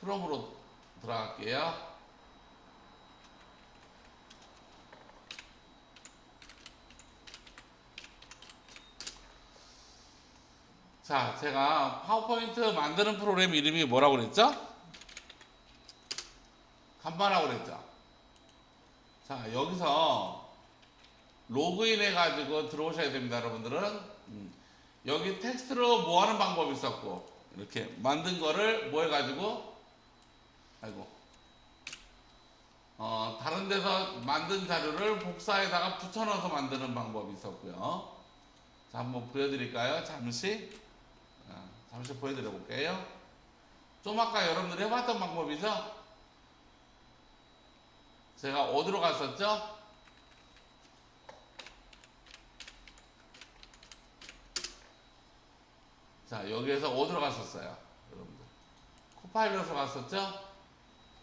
크롬으로 들어갈게요. 자, 제가 파워포인트 만드는 프로그램 이름이 뭐라고 그랬죠? 간만하고 그랬죠? 자, 여기서 로그인 해가지고 들어오셔야 됩니다, 여러분들은. 음. 여기 텍스트로 뭐 하는 방법이 있었고, 이렇게 만든 거를 뭐 해가지고, 아이고, 어, 다른 데서 만든 자료를 복사에다가 붙여넣어서 만드는 방법이 있었고요. 자, 한번 보여드릴까요? 잠시. 아, 잠시 보여드려 볼게요. 좀 아까 여러분들이 해봤던 방법이죠? 제가 어디로 갔었죠? 자, 여기에서 어디로 갔었어요? 여러분들. 코파일럿으로 갔었죠?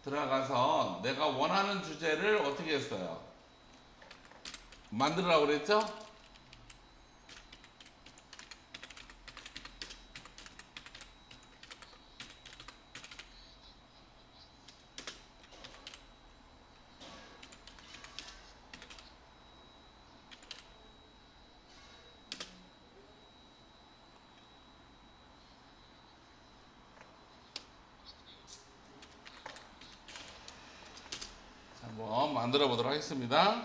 들어가서 내가 원하는 주제를 어떻게 했어요? 만들으라고 그랬죠? 한번 만들어 보도록 하겠습니다.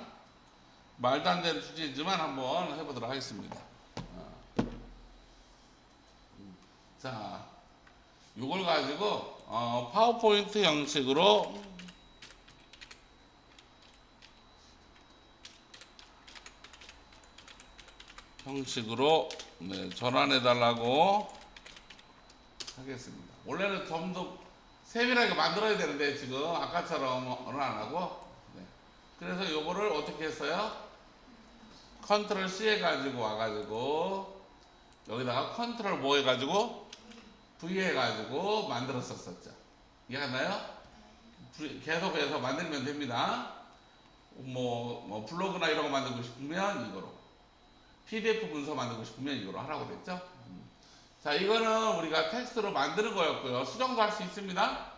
말도 안 되는 주제이지만 한번 해보도록 하겠습니다. 어. 음, 자, 이걸 가지고 어, 파워포인트 형식으로 형식으로 네, 전환해 달라고 하겠습니다. 원래는 좀더 세밀하게 만들어야 되는데 지금 아까처럼은 안 하고 네. 그래서 요거를 어떻게 했어요? 컨트롤 C 해가지고 와가지고 여기다가 컨트롤 뭐 해가지고 V 해가지고 만들었었었죠. 이해가나요? V- 계속해서 만들면 됩니다. 뭐, 뭐 블로그나 이런 거 만들고 싶으면 이거로 PDF 문서 만들고 싶으면 이거로 하라고 됐죠. 음. 자, 이거는 우리가 텍스트로 만드는 거였고요. 수정도 할 수 있습니다.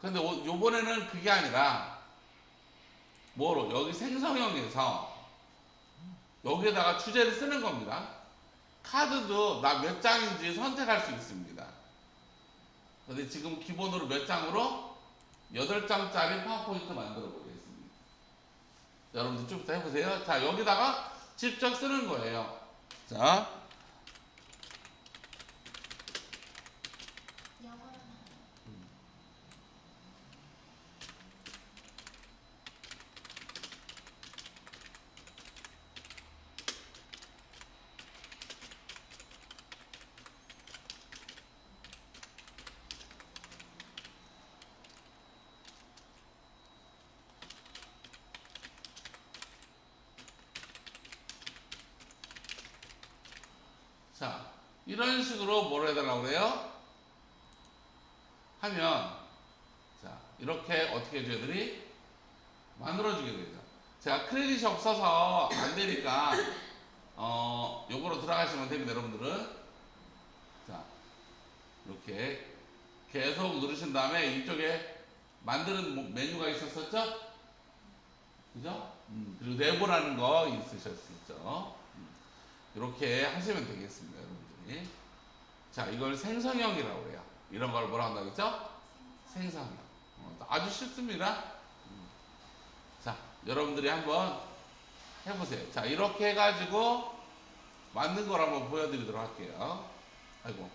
근데 오- 요번에는 그게 아니라 뭐로 여기 생성형에서 여기에다가 주제를 쓰는 겁니다. 카드도 나 몇 장인지 선택할 수 있습니다. 근데 지금 기본으로 몇 장으로 8장짜리 파워포인트 만들어 보겠습니다. 여러분들 좀 해보세요. 자, 여기다가 직접 쓰는 거예요. 자, 자, 이런 식으로 뭘 해달라고 그래요? 하면, 자, 이렇게 어떻게 저희들이 만들어주게 되죠. 제가 크레딧이 없어서 안 되니까, 어, 요거로 들어가시면 됩니다, 여러분들은. 자, 이렇게 계속 누르신 다음에 이쪽에 만드는 뭐- 메뉴가 있었었죠? 그죠? 음, 그리고 내보라는 거 있으셨었죠? 이렇게 하시면 되겠습니다, 여러분들이. 자, 이걸 생성형이라고 그래요. 이런 걸 뭐라 한다고 했죠? 생성형. 어, 아주 쉽습니다. 음. 자, 여러분들이 한번 해보세요. 자, 이렇게 해가지고 만든 걸 한번 보여드리도록 할게요. 아이고.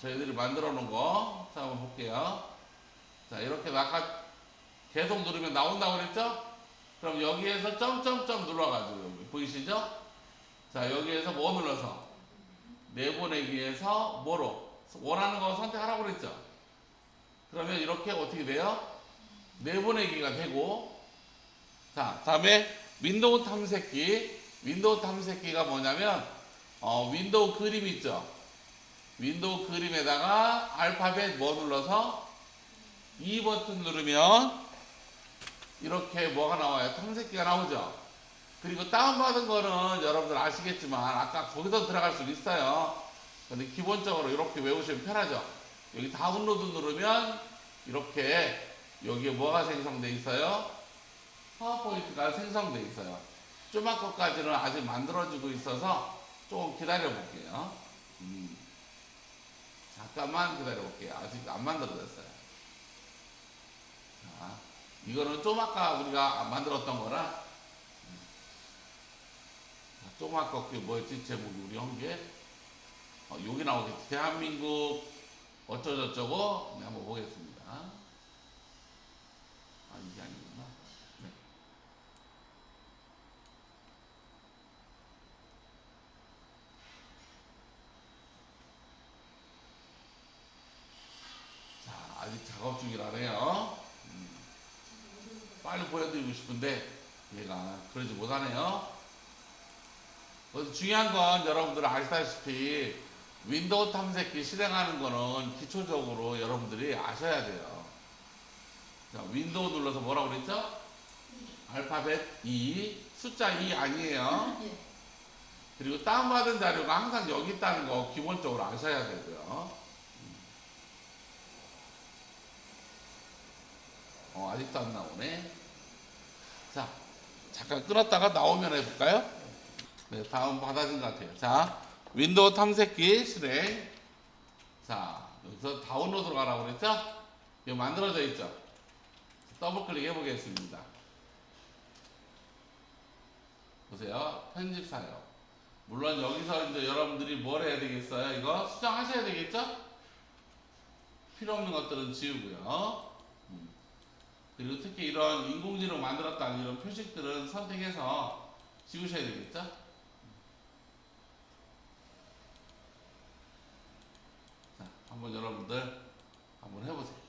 저희들이 만들어 놓은 거. 자, 한번 볼게요. 자, 이렇게 아까 계속 누르면 나온다고 그랬죠? 그럼 여기에서 점점점 눌러가지고 여기 보이시죠? 자 여기에서 뭐 눌러서 내보내기에서 뭐로 원하는 거 선택하라고 그랬죠? 그러면 이렇게 어떻게 돼요? 내보내기가 되고 자 다음에 윈도우 탐색기 윈도우 탐색기가 뭐냐면 어, 윈도우 그림 있죠? 윈도우 그림에다가 알파벳 뭐 눌러서 이 버튼 누르면 이렇게 뭐가 나와요? 탐색기가 나오죠? 그리고 다운받은 거는 여러분들 아시겠지만 아까 거기서 들어갈 수 있어요. 근데 기본적으로 이렇게 외우시면 편하죠. 여기 다운로드 누르면 이렇게 여기에 뭐가 생성돼 있어요? 파워포인트가 생성돼 있어요. 조막 것까지는 아직 만들어지고 있어서 조금 기다려 볼게요. 음. 잠깐만 기다려 볼게요. 아직 안 만들어졌어요. 자, 이거는 좀 아까 우리가 만들었던 거라 음. 자, 좀 아까 그게 뭐였지? 제목이 우리 한 게? 어, 여기 나오겠지. 대한민국 어쩌저쩌고 네, 한번 보겠습니다. 아, 이게 아니구나. 네. 자, 아직 작업 중이라네요. 음, 빨리 보여드리고 싶은데 얘가 그러지 못하네요. 중요한 건 여러분들 아시다시피 윈도우 탐색기 실행하는 거는 기초적으로 여러분들이 아셔야 돼요. 자, 윈도우 눌러서 뭐라고 그랬죠? 알파벳 2, 숫자 2 아니에요. 예. 그리고 다운받은 자료가 항상 여기 있다는 거 기본적으로 아셔야 되고요. 어, 아직도 안 나오네. 자, 잠깐 끊었다가 나오면 해볼까요? 네, 다음 받아진 것 같아요. 자, 윈도우 탐색기 실행. 자, 여기서 다운로드로 가라고 그랬죠? 이거 만들어져 있죠? 더블 클릭 해 보겠습니다. 보세요. 편집 사요. 물론 여기서 이제 여러분들이 뭘 해야 되겠어요? 이거 수정하셔야 되겠죠? 필요 없는 것들은 지우고요. 음. 그리고 특히 이런 인공지능 만들었다는 이런 표식들은 선택해서 지우셔야 되겠죠? 자, 한번 여러분들 한번 해보세요.